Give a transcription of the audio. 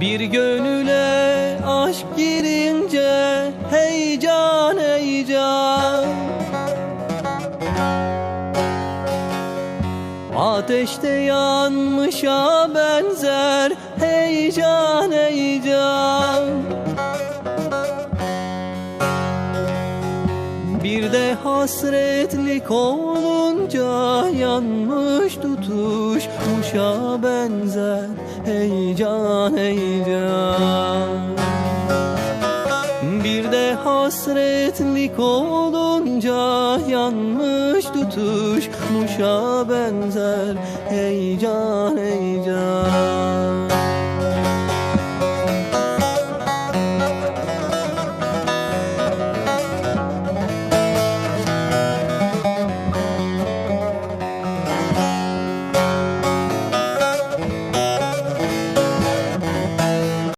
Bir gönüle aşk girince heyecan heyecan. Ateşte yanmışa benzer heyecan heyecan. Bir de hasretlik olunca yanmış tutuşmuşa benzer heyecan heyecan. Bir de hasretlik olunca yanmış tutuşmuşa benzer heyecan heyecan